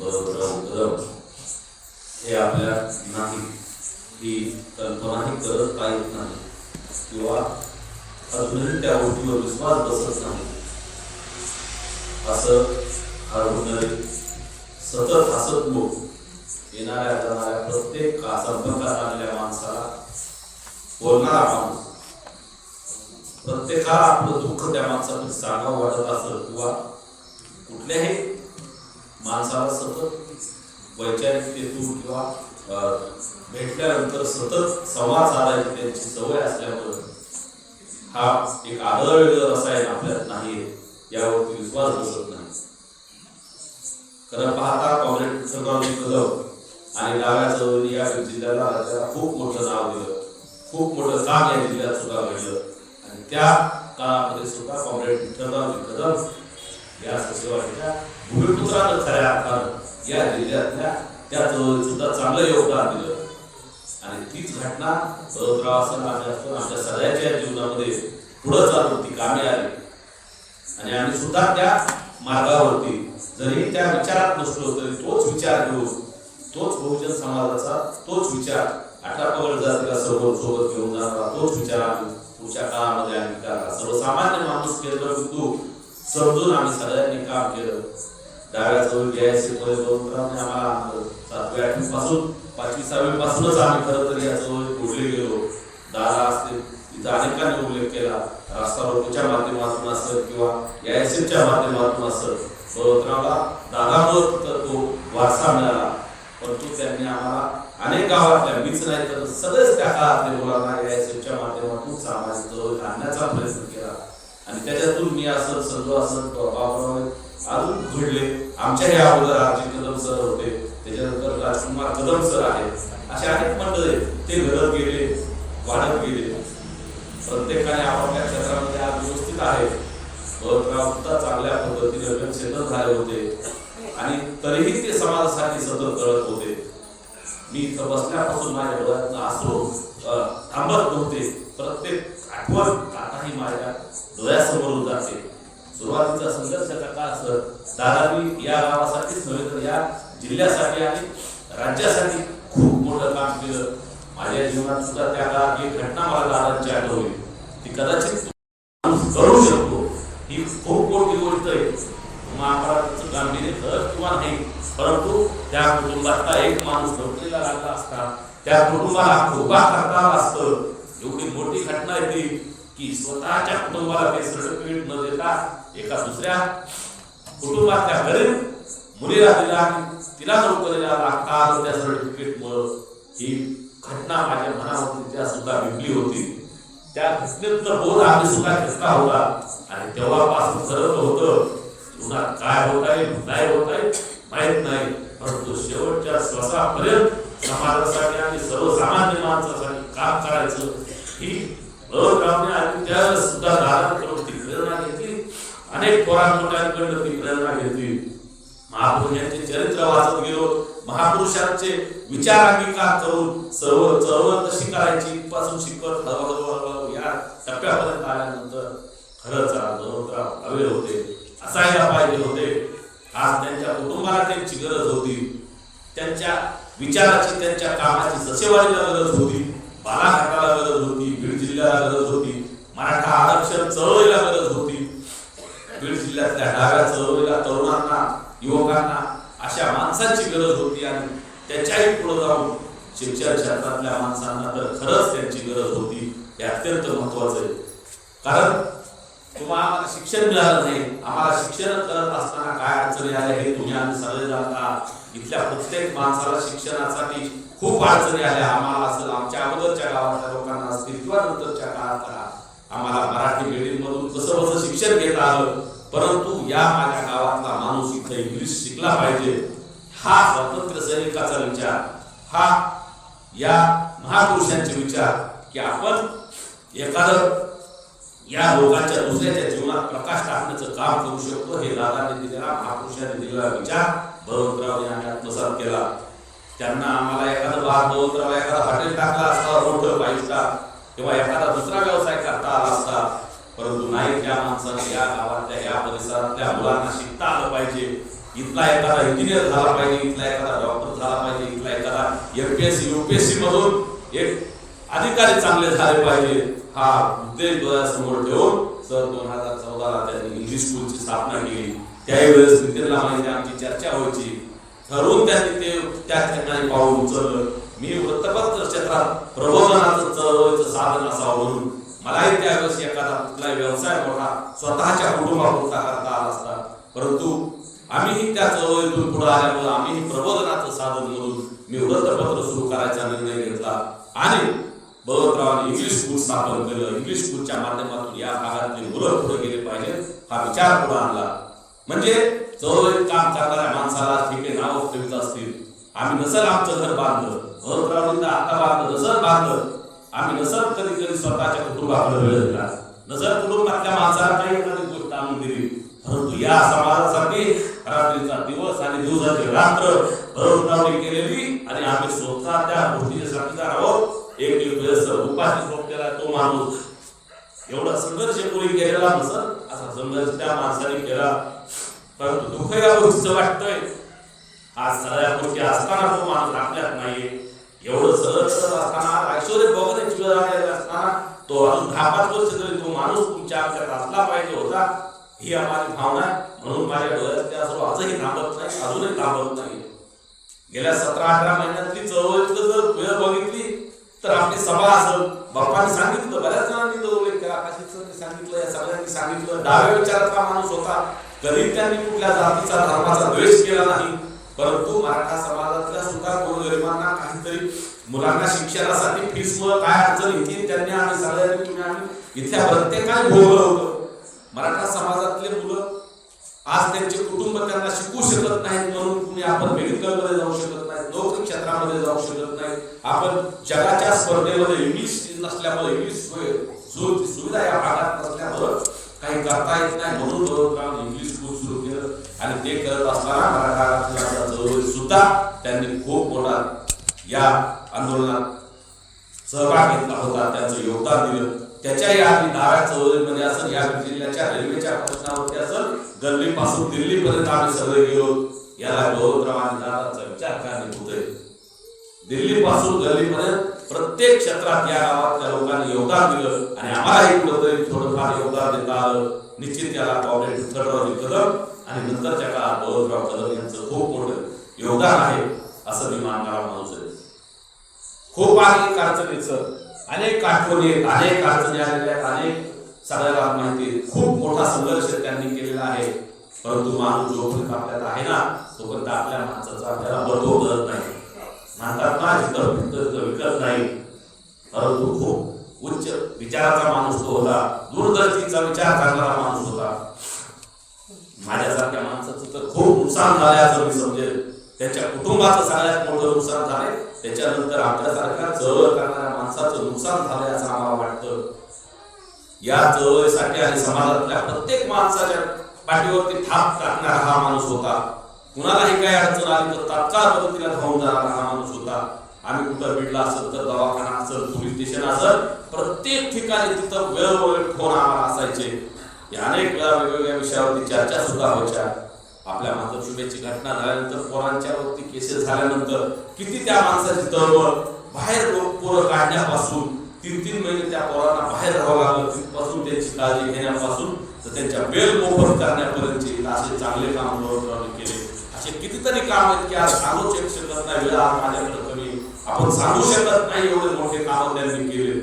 बरोबर हे आपल्या नाही ही कल्पनाही करत का येत नाही. किंवा अजूनही त्या गोष्टीवर विश्वास बसत नाही. असं हरवणारे सतत हसतमुख येणाऱ्या जाणाऱ्या प्रत्येक संपर्कात आलेल्या माणसाला बोलणारा माणूस. प्रत्येकाला आपलं दुःख त्या माणसाचं सांगावं वाटत असत किंवा कुठल्याही माणसाला सतत वैचारिकतेतून किंवा भेटल्यानंतर सतत संवाद साधायची त्यांची सवय असल्यामुळे हा एक आदळ रसायन आपल्यात नाही यावरती विश्वास बसत नाही. खरं पाहता काँग्रेस कृष्णरावजी कदम आणि डाव्या चौधरी या जिल्ह्याला राज्याला खूप मोठं नाव दिलं. खूप मोठं काम या जिल्ह्यात सुद्धा घडलं. आणि त्या काळामध्ये सुद्धा काँग्रेस विठ्ठलरावजी कदम या सचिवांच्या भूमिपुत्रानं खऱ्या अर्थानं. या जिल्ह्यातल्या त्या सुद्धा चांगलं योगदान दिलं. आणि तीच घटना बरोबराव असं आमच्या सगळ्याच्या जीवनामध्ये पुढं चालून ती कामे आली. आणि आम्ही सुद्धा त्या मार्गावरती जरी त्या विचारात नसलो तरी तोच विचार घेऊन तोच बहुजन समाजाचा तोच विचार अठरा पगड जातीला सोबत सोबत घेऊन जाणारा तोच विचार आम्ही पुढच्या काळामध्ये आम्ही करा सर्वसामान्य माणूस केंद्र बिंदू समजून आम्ही सगळ्यांनी काम केलं. डाव्या चौल घ्यायचे आम्हाला आणलं सातवी आठवी पासून पाचवी सहावी पासूनच आम्ही खरं तर या चळवळीत पुढले गेलो. दादा असतील तिथं अनेकांनी उल्लेख केला. रास्ता रोकोच्या माध्यमातून असेल किंवा या एस च्या माध्यमातून असेल बरोबरावला दादामुळे तिथं तो वारसा मिळाला. परंतु त्यांनी आम्हाला अनेक गावातल्या मीच नाही तर सगळेच त्या काळातले मुलांना या एस च्या माध्यमातून सामाजिक चळवळीत आणण्याचा प्रयत्न केला. आणि त्याच्यातून मी असं संजू असं बाबराव अजून घडले. आमच्या या अगोदर आरजी कदम सर होते त्याच्यानंतर राजकुमार कदम सर आहे असे अनेक मंडळी ते घडत गेले वाढत गेले. प्रत्येकाने आपापल्या क्षेत्रामध्ये आज व्यवस्थित आहे सुद्धा चांगल्या पद्धतीने व्यवस्थित झाले होते. आणि तरीही ते समाजासाठी सतत करत होते. मी इथं बसल्यापासून माझ्या डोळ्यातनं असो थांबत नव्हते. प्रत्येक आठवण आताही माझ्या डोळ्यासमोरून जाते. सुरुवातीचा संघर्षाचा काळ असत धारावी या गावासाठीच नव्हे तर या जिल्ह्यासाठी आणि राज्यासाठी खूप मोठं काम केलं. माझ्या जीवनात सुद्धा त्या काळात एक घटना मला दादांची आठवली. ती कदाचित करू शकतो. ही खूप मोठी गोष्ट आहे. महाभारताचं गांभीर्य खरं किंवा नाही परंतु त्या कुटुंबातला एक माणूस नोकरीला लागला असता त्या कुटुंबाला उभा करता असतं. एवढी मोठी घटना येते की स्वतःच्या कुटुंबाला ते सर्टिफिकेट न देता एका दुसऱ्या कुटुंबातल्या घरी मुलीला दिला तिला नोकरीला लागता त्या सर्टिफिकेट ही घटना माझ्या मनावरती त्या सुद्धा विकली होती. त्या घटनेतलं बोध आम्ही सुद्धा घेतला होता. आणि तेव्हापासून ठरवलं होतं जीवनात काय होत आहे काय होत आहे माहीत नाही. परंतु शेवटच्या श्वासापर्यंत समाजासाठी आणि सर्वसामान्य माणसासाठी काम करायचं ही बळवंतरावने आणि त्या सुद्धा धारण करून अनेक पोरां ती प्रेरणा घेतली. महापुरुषांचे चरित्र वाचत गेलो. महापुरुषांचे विचार अंगीकार करून सर्व चळवळ कशी करायची पासून शिकवत हळूहळू हळूहळू या टप्प्यापर्यंत आल्यानंतर खरंच हवे होते. असायला पाहिजे होते. आज त्यांच्या कुटुंबाला त्यांची गरज होती. त्यांच्या विचाराची त्यांच्या कामाची ससेवारीला गरज होती. बालाघाटाला गरज होती बीड जिल्ह्याला गरज होती. मराठा आरक्षण चळवळीला गरज होती. जिल्ह्यातल्या डाव्या चळवळीला तरुणांना युवकांना अशा माणसांची गरज होती आणि त्याच्याही पुढे जाऊन शिक्षण क्षेत्रातल्या माणसांना तर खरंच त्यांची गरज होती. हे अत्यंत महत्वाचं आहे. कारण तुम्हाला आम्हाला शिक्षण मिळालं नाही. आम्हाला शिक्षण करत असताना काय अडचणी आल्या हे तुम्ही आम्ही सगळे जाणता इथल्या प्रत्येक माणसाला शिक्षणासाठी खूप अडचणी आल्या. आम्हाला असेल आमच्या अगोदरच्या गावातल्या लोकांना असतील किंवा नंतरच्या काळातल्या आम्हाला मराठी मीडियम कसं कसं शिक्षण घेता आलं? परंतु या माझ्या गावातला माणूस इथं इंग्लिश शिकला पाहिजे हा स्वातंत्र्य सैनिकाचा विचार हा या महापुरुषांचे विचार की आपण एखादं या लोकांच्या दुसऱ्याच्या जीवनात प्रकाश टाकण्याचं काम करू शकतो हे दादाने दिलेला महापुरुषांनी दिलेला विचार भगवंतराव यांनी आत्मसात केला. त्यांना आम्हाला एखादं बार भगवंतराव एखादा हॉटेल टाकला असता मोठं फाईव्ह स्टार किंवा एखादा दुसरा व्यवसाय का परंतु नाही त्या माणसाने या गावातल्या या परिसरातल्या मुलांना शिकता आलं पाहिजे. इथला एखादा इंजिनियर झाला पाहिजे इथला एखादा डॉक्टर झाला पाहिजे इथला एखादा एमपीएससी युपीएससी मधून एक अधिकारी चांगले झाले पाहिजे. हा उद्देश डोळ्यासमोर ठेवून सर दोन हजार चौदाला त्यांनी इंग्लिश स्कूलची स्थापना केली. त्याही वेळेस नितीनला माहिती आमची चर्चा व्हायची. ठरवून त्यांनी ते त्या ठिकाणी पाहून उचललं. मी वृत्तपत्र क्षेत्रात प्रबोधनाचं चळवळीचं साधन असावं म्हणून मलाही त्यावेळेस एखादा कुठला व्यवसाय मोठा स्वतःच्या कुटुंबापुरता करता आला असता. परंतु आम्हीही त्या चळवळीतून पुढे आल्यामुळे आम्हीही प्रबोधनाचं साधन म्हणून मी वृत्तपत्र सुरू करायचा निर्णय घेतला. आणि बळवंतरावांनी इंग्लिश स्कूल स्थापन केलं. इंग्लिश स्कूलच्या माध्यमातून या भागातली मुलं पुढे गेले पाहिजे हा विचार पुढे आणला. म्हणजे चळवळीत काम करणाऱ्या माणसाला ठीक आहे नाव ठेवत असतील. आम्ही नसल आमचं घर बांधलं. बळवंतरावांनी आता बांधलं नसल बांधलं. आम्ही नसर कधी कधी स्वतःच्या कुटुंबाकडे वेळ दिला नजर कुटुंबातल्या माणसाला काही एखादी गोष्ट आणून दिली. परंतु या समाजासाठी रात्रीचा दिवस आणि दिवसाची रात्र बळवंतरावने केलेली आणि आम्ही स्वतः त्या गोष्टीचे साक्षीदार आहोत. एक दिवस वेळेस उपाशी झोपलेला तो माणूस एवढा संघर्ष कोणी केलेला नसत असा संघर्ष त्या माणसाने केला. परंतु दुःख या गोष्टीचं वाटतंय. आज सगळ्या गोष्टी असताना तो माणूस आपल्यात नाहीये. एवढं सरळ सरळ असताना ऐश्वर्य बघत ऐश्वर आलेली असताना तो अजून दहा पाच वर्ष तरी तो माणूस तुमच्या आमच्यात असला पाहिजे होता. ही आम्हाला भावना आहे. म्हणून माझ्या डोळ्यात त्या सर्व आजही थांबत नाही अजूनही थांबत नाही. गेल्या सतरा अठरा महिन्यातली चळवळीतलं जर वेळ बघितली तर आपली सभा असं बाप्पांनी सांगितलं बऱ्याच जणांनी तो उल्लेख केला. सांगितलं या सगळ्यांनी सांगितलं. डाव्या विचारातला माणूस होता. कधी त्यांनी कुठल्या जातीचा धर्माचा द्वेष केला नाही. परंतु मराठा समाजातल्या सुद्धा गोरगरिबांना काहीतरी मुलांना शिक्षणासाठी फीस मुळे काय अडचण येतील त्यांनी आम्ही सगळ्यांनी तुम्ही आम्ही इथल्या प्रत्येकाने भोगलं होतं. मराठा समाजातले मुलं आज त्यांचे कुटुंब त्यांना शिकू शकत नाहीत म्हणून तुम्ही आपण मेडिकलमध्ये जाऊ शकत नाही नोकरी क्षेत्रामध्ये जाऊ शकत नाही आपण जगाच्या स्पर्धेमध्ये इंग्लिश नसल्यामुळे इंग्लिश सुविधा या भागात नसल्यामुळे काही करता येत नाही म्हणून इंग्लिश स्कूल सुरू केलं. आणि ते करत असताना मराठा सुद्धा या आंदोलनात सहभाग घेतला होता त्यांचं योगदान दिलं. त्याच्याही आधी डाव्या चौधरीमध्ये असेल या जिल्ह्याच्या रेल्वेच्या प्रश्नावरती असेल गल्लीपासून दिल्लीपर्यंत आम्ही सगळे गेलो. याला गौरवराव दादाचा विचार करणे होतोय दिल्लीपासून गल्लीपर्यंत प्रत्येक क्षेत्रात या गावातल्या लोकांनी योगदान दिलं आणि आम्हालाही कुठंतरी थोडंफार योगदान देता आलं. निश्चित याला कॉम्रेड विठ्ठलराव कदम आणि नंतरच्या काळात गौरवराव कदम यांचं खूप मोठं योगदान आहे असं मी मानणारा माणूस आहे. खूप अनेक अडचणीचं. अनेक आठवणी अनेक अडचणी आलेल्या अनेक सगळ्याला माहिती खूप मोठा संघर्ष त्यांनी केलेला आहे. परंतु माणूस जोपर्यंत आपल्यात आहे ना तोपर्यंत आपल्या माणसाचा आपल्याला बदल करत नाही. म्हणतात ना जिथं भिंत विकत नाही. परंतु खूप उच्च विचाराचा माणूस तो होता. दूरदर्शीचा विचार करणारा माणूस होता. माझ्यासारख्या माणसाचं तर खूप नुकसान झालंय असं मी समजेल त्याच्या कुटुंबाचं सगळ्यात मोठं नुकसान झालंय. त्याच्यानंतर आपल्यासारख्या चळवळ करणाऱ्या माणसाचं नुकसान झालंय असं आम्हाला वाटतं. या चळवळीसाठी आणि समाजातल्या प्रत्येक माणसाच्या पाठीवरती थाप टाकणारा हा माणूस होता. कुणालाही काही अडचण आली तर तात्काळ मदतीला धावून जाणारा हा माणूस होता. आम्ही कुठं भेटला असेल तर दवाखाना असेल पोलीस स्टेशन असेल प्रत्येक ठिकाणी तिथं वेळोवेळी फोन आम्हाला असायचे. अनेक वेळा वेगवेगळ्या विषयावरती चर्चा सुद्धा व्हायच्या. आपल्या मातृशुभेची घटना झाल्यानंतर पोरांच्या वरती केसेस झाल्यानंतर किती त्या माणसाची तळमळ बाहेर पोरं काढण्यापासून तीन तीन महिने त्या पोरांना बाहेर राहावं लागलं तिथपासून त्यांची काळजी घेण्यापासून तर त्यांच्या बेल मोफत करण्यापर्यंतचे असे चांगले काम गौरवरावांनी केले. असे कितीतरी काम आहेत की आज सांगू शकत नाही वेळ माझ्याकडे कमी आपण सांगू शकत नाही एवढे मोठे काम त्यांनी केले.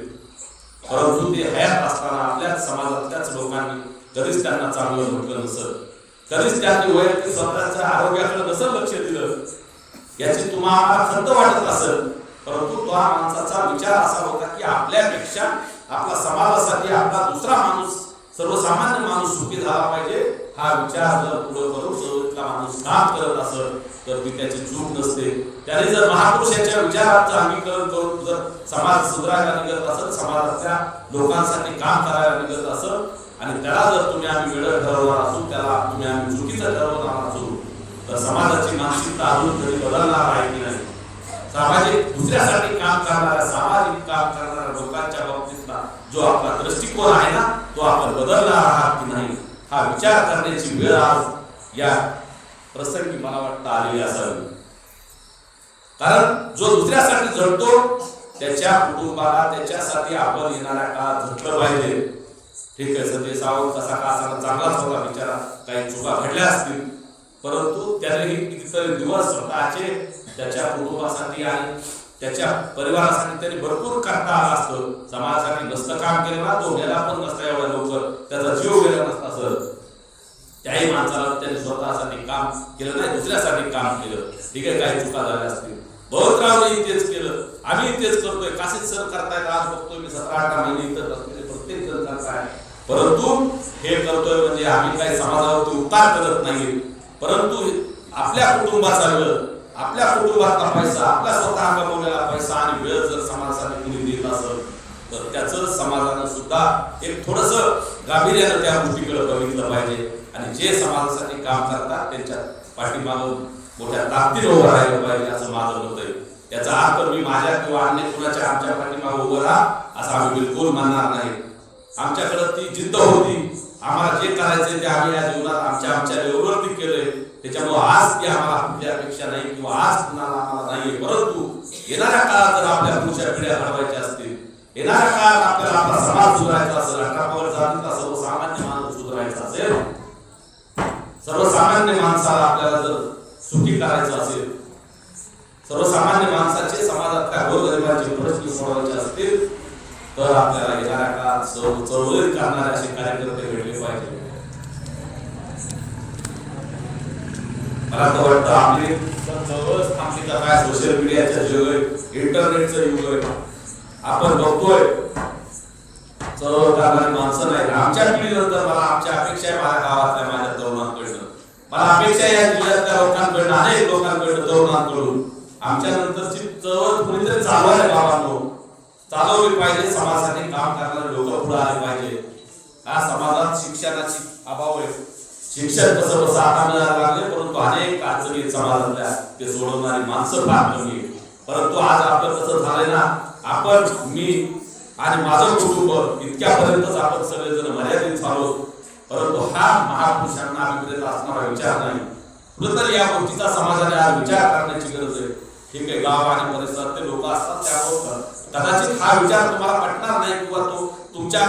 परंतु ते हयात असताना आपल्याच समाजातल्याच लोकांनी तरीच त्यांना चांगलं म्हटलं नसत. कधीच त्यांनी वैयक्तिक स्वतःच्या आरोग्याकडे कसं लक्ष दिलं. याची तुम्हाला खंत वाटत असेल परंतु तो हा माणसाचा विचार असा होता की आपल्यापेक्षा आपला समाजासाठी आपला दुसरा माणूस सर्वसामान्य माणूस सुखी झाला पाहिजे हा विचार जर पुढे करून सर्वतला माणूस काम करत असेल तर ती त्याची चूक नसते. त्याने जर महापुरुषाच्या विचाराचं अंगीकरण करून जर समाज सुधारायला निघत असत समाजाच्या लोकांसाठी काम करायला निघत असेल आणि त्याला जर तुम्ही आम्ही वेळ ठरवणार असू त्याला तुम्ही आम्ही चुकीचं ठरवणार असू तर समाजाची मानसिकता अजून तरी बदलणार आहे की नाही? सामाजिक दुसऱ्यासाठी काम करणाऱ्या सामाजिक काम करणाऱ्या लोकांच्या बाबतीतला जो आपला दृष्टिकोन आहे ना तो आपण बदलणार आहात की नाही हा विचार करण्याची वेळ आज या प्रसंगी मला वाटतं आलेली असावी. कारण जो दुसऱ्यासाठी झडतो त्याच्या कुटुंबाला त्याच्यासाठी आपण येणाऱ्या काळात झटलं पाहिजे. ठीक आहे सध्या सावंत कसा का असा चांगलाच होता बिचारा काही चुका घडल्या असतील. परंतु त्याने कितीतरी दिवस स्वतःचे त्याच्या कुटुंबासाठी आणि त्याच्या परिवारासाठी त्यांनी भरपूर करता आला असतं. समाजासाठी नसतं काम केलं ना तो गेला पण नसता एवढ्या लवकर. त्याचा जीव गेला नसता सर त्याही माणसाला त्यांनी स्वतःसाठी काम केलं नाही दुसऱ्यासाठी काम केलं. ठीक आहे काही चुका झाल्या असतील. बहुतरावने तेच केलं. आम्ही तेच करतोय. काशीच सर करतायत आज बघतोय मी सतरा अठरा महिने इतर बसलेले. प्रत्येक जण करताय परंतु हे करतोय म्हणजे आम्ही काही समाजावरती उपकार करत नाही. परंतु आपल्या कुटुंबासारखं आपल्या कुटुंबातला पैसा आपल्या स्वतः कमवलेला पैसा आणि वेळ जर समाजासाठी कुणी देत असेल तर त्याचं समाजानं सुद्धा एक थोडस गांभीर्यानं त्या गोष्टीकडे बघितलं पाहिजे. आणि जे समाजासाठी काम करतात त्यांच्या पाठीमागून मोठ्या ताकदीनं उभं राहिलं पाहिजे असं माझं मत आहे. याचा अर्थ मी माझ्या किंवा अन्य कुणाच्या आमच्या पाठीमागं उभं राहा असं आम्ही बिलकुल मानणार नाही. आमच्याकडे ती जिद्द होती. आम्हाला जे करायचे ते आम्ही या जीवनात आमच्या आमच्या लेवलवरती केलंय. त्याच्यामुळे आज ती आम्हाला कुठल्या अपेक्षा नाही किंवा आज कुणाला आम्हाला नाहीये. परंतु येणाऱ्या काळात जर आपल्या पुढच्या पिढ्या घडवायच्या असतील येणाऱ्या काळात आपल्याला आपला समाज सुधारायचा असेल अठरा पवार जातीचा सर्वसामान्य माणूस सुधारायचा असेल सर्वसामान्य माणसाला आपल्याला जर सुखी करायचं असेल सर्वसामान्य माणसाचे समाजात काय गोरगरिबांचे प्रश्न सोडवायचे असतील तर आपल्याला येणाऱ्या काळात चळवळ चळवळीत करणारे असे कार्यकर्ते भेटले पाहिजे. मला तर वाटतं आपली चळवळच थांबली का काय सोशल मीडियाचं युग आहे इंटरनेटचं युग आहे. आपण बघतोय चळवळ करणारी माणसं नाही. आमच्या पिढीनंतर मला आमच्या अपेक्षा आहे माझ्या गावातल्या माझ्या तरुणांकडनं. मला अपेक्षा आहे या जिल्ह्यातल्या लोकांकडनं अनेक लोकांकडनं तरुणांकडून. आमच्या नंतरची चळवळ कुणीतरी आहे बाबांनो. चालवली पाहिजे समाजासाठी काम करणारे लोक पुढे आले पाहिजे. हा समाजात शिक्षणाची अभाव आहे. शिक्षण कसं कसं आता मिळायला लागले परंतु अनेक अडचणी समाजातल्या. ते सोडवणारी माणसं फार कमी परंतु आज आपलं कसं झालंय ना आपण मी आणि माझं कुटुंब इतक्यापर्यंतच आपण सगळेजण मर्यादित झालो. परंतु हा महापुरुषांना अभिप्रेत असणारा विचार नाही. कुठेतरी या गोष्टीचा समाजाने आज विचार करण्याची गरज आहे. ठीक आहे गाव आणि परिसरात ते लोक असतात त्यामुळे कदाचित हा विचार तुम्हाला पटणार नाही किंवा तो तुमच्या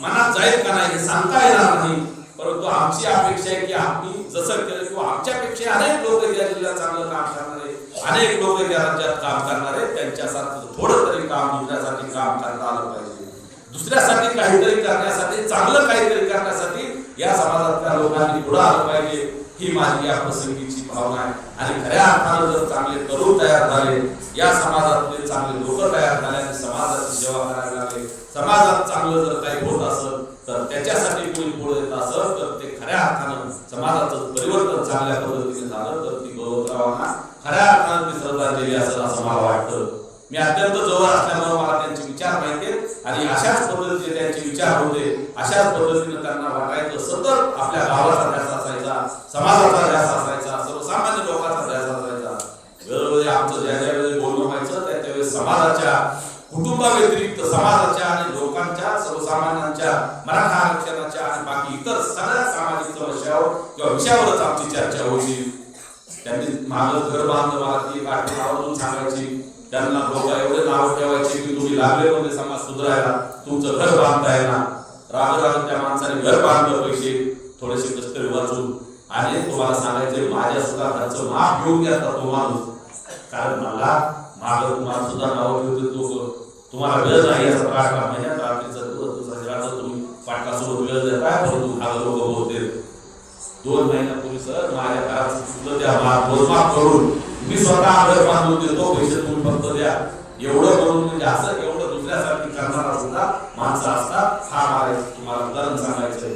मनात जाईल का नाही हे सांगता येणार नाही. परंतु आमची अपेक्षा आहे की आम्ही जसं केलं किंवा आमच्यापेक्षा अनेक लोक या जिल्ह्यात चांगलं काम करणारे अनेक लोक या राज्यात काम करणारे त्यांच्यासारखं थोडं तरी काम दुसऱ्यासाठी काम करता आलं पाहिजे. दुसऱ्यासाठी काहीतरी करण्यासाठी चांगलं काहीतरी करण्यासाठी या समाजातल्या लोकांनी पुढे आलं पाहिजे. ही माझी या प्रसंगीची भावना आहे. आणि खऱ्या अर्थानं जर चांगले तरुण तयार झाले या समाजातले चांगले लोक तयार झाले आणि समाजाची सेवा करायला लागले समाजात चांगलं जर काही होत असेल तर त्याच्यासाठी कोणी पुढे येत असेल तर ते खऱ्या अर्थानं समाजाचं परिवर्तन चांगल्या पद्धतीने झालं तर ती गौरवरावांना खऱ्या अर्थानं ती श्रद्धांजली असेल असं मला वाटतं. मी अत्यंत जवळ असल्यामुळे मला त्यांचे विचार माहिती आणि अशाच पद्धतीने त्यांचे विचार होते अशाच पद्धतीने त्यांना वागायचं सतत आपल्या गावाचा त्याचा समाजाचा ध्यास असायचा सर्वसामान्य लोकांचा ध्यास असायचा वेळोवेळी आमचं ज्या ज्या वेळी बोलणं व्हायचं त्या त्यावेळेस समाजाच्या कुटुंबाव्यतिरिक्त समाजाच्या आणि लोकांच्या सर्वसामान्यांच्या मराठा आरक्षणाच्या आणि बाकी इतर सगळ्या सामाजिक समस्यावर किंवा विषयावरच आमची चर्चा होती. त्यांनी मागं घर बांधलं मला ती आठवण आवर्जून सांगायची. त्यांना लोक एवढे नाव ठेवायचे की तुम्ही लागले म्हणजे समाज सुधारायला तुमचं घर बांधताय ना राग त्या माणसाने घर बांधलं पैसे थोडेसे कष्टरी वाचून आणि तुम्हाला सांगायचे माझ्या सुद्धा घरचं माप घेऊन घ्या तो माणूस कारण मला मागं तुम्हाला सुद्धा नाव घेऊन देत लोक तुम्हाला वेळ नाही याचा त्रास महिन्यात रात्रीचा दिवस तुम्ही पाटकासोबत वेळ देताय लोक बोलते दोन महिन्यापूर्वी सर माझ्या घरात सुद्धा त्या मोजमाप करून मी स्वतः घर बांधून देतो पैसे तुम्ही फक्त द्या. एवढं करून म्हणजे असं एवढं दुसऱ्यासाठी करणारा सुद्धा माणसं असतात. हा मारायचं तुम्हाला उदाहरण सांगायचंय.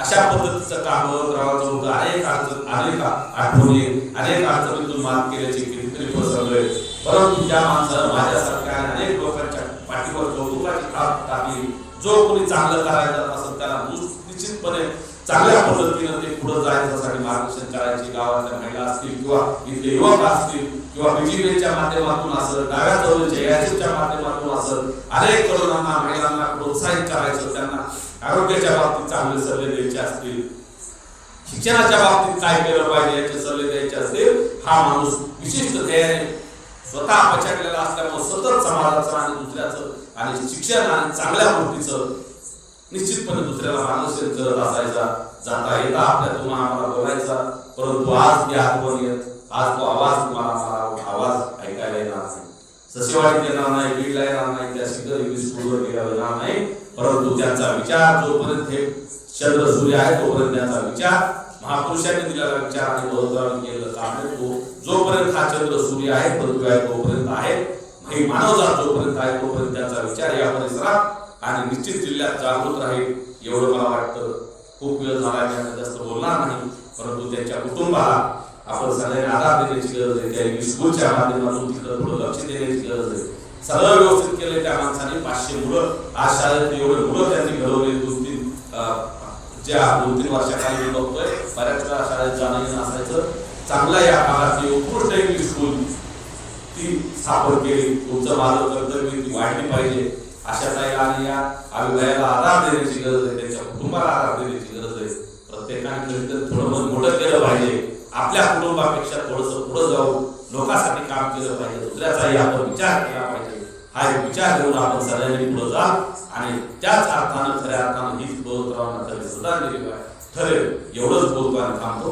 अशा पद्धतीचं काम रावाचं होतं. अनेक अडचण अनेक आठवणी अनेक अडचणीतून मात केल्याचे कितीतरी प्रसंगले परंतु त्या माणसानं माझ्यासारख्या अनेक लोकांच्या पाठीवर कौतुकाची थाप टाकली जो कोणी चांगलं करायचं असं त्याला निश्चितपणे चांगल्या पद्धतीनं ते पुढे जायच्यासाठी मार्गदर्शन करायचे गावातल्या महिला असतील किंवा इथले युवक असतील किंवा बीजेपीच्या माध्यमातून असं डाव्या चळवळीच्या माध्यमातून असं अनेक तरुणांना महिलांना प्रोत्साहित करायचं त्यांना आरोग्याच्या बाबतीत चांगले सल्ले द्यायचे असतील शिक्षणाच्या बाबतीत काय केलं पाहिजे याचे सल्ले द्यायचे असतील हा माणूस विशिष्ट तयारी स्वतः पछाडलेला असल्यामुळे सतत समाजाचं आणि दुसऱ्याचं आणि शिक्षण आणि चांगल्या गोष्टीचं निश्चितपणे दुसऱ्याला माणूस करत असायचा. जाता येता आपल्यातून आम्हाला बोलायचा. परंतु आज ती आठवण येत आज तो आवाज तुम्हाला मला आवाज ऐकायला येणार नाही. ससेवाडीत येणार नाही बीडला येणार नाही त्या शिखर इंग्लिश स्कूलवर गेला येणार नाही. परंतु त्यांचा विचार जोपर्यंत हे चंद्र सूर्य आहे तोपर्यंत त्यांचा विचार महापुरुषांनी दिलेला विचार आणि बौद्धांनी केलेलं कारण तो जोपर्यंत हा चंद्र सूर्य आहे पृथ्वी आहे तोपर्यंत आहे. मानव मानवजात जोपर्यंत आहे तोपर्यंत त्यांचा विचार या परिसरात आणि निश्चित जिल्ह्यात जागृत राहील एवढं मला वाटतं. खूप वेळ झाला त्यांना जास्त बोलणार नाही परंतु त्यांच्या कुटुंबाला आपण सगळ्यांनी आधार देण्याची गरज आहे. त्या स्कूलच्या माध्यमातून तिकडे थोडं लक्ष देण्याची गरज आहे. सगळं व्यवस्थित केलं त्या माणसाने. पाचशे मुलं. आज शाळेत एवढे मुलं त्यांनी घडवले दोन तीन ज्या दोन तीन वर्षाखाली मी बघतोय बऱ्याच वेळा शाळेत जाणं असायचं चांगला या भागातली उत्कृष्ट इंग्लिश स्कूल ती स्थापन केली. तुमचं माझं कर्तव्य ती वाढली पाहिजे. अशा ताई आणि या अभिनयाला आधार देण्याची गरज आहे. त्यांच्या कुटुंबाला आधार देण्याची गरज आहे. प्रत्येकाने थोडं मन मोठं केलं पाहिजे. आपल्या कुटुंबापेक्षा थोडस पुढं जाऊन लोकांसाठी काम केलं पाहिजे दुसऱ्याचाही आपण विचार केला पाहिजे. हा एक विचार घेऊन आपण सगळ्यांनी पुढे जा आणि त्याच अर्थानं खऱ्या अर्थानं हीच बोलत खरी सुद्धा ठरेल एवढंच बोलतो आणि थांबतो.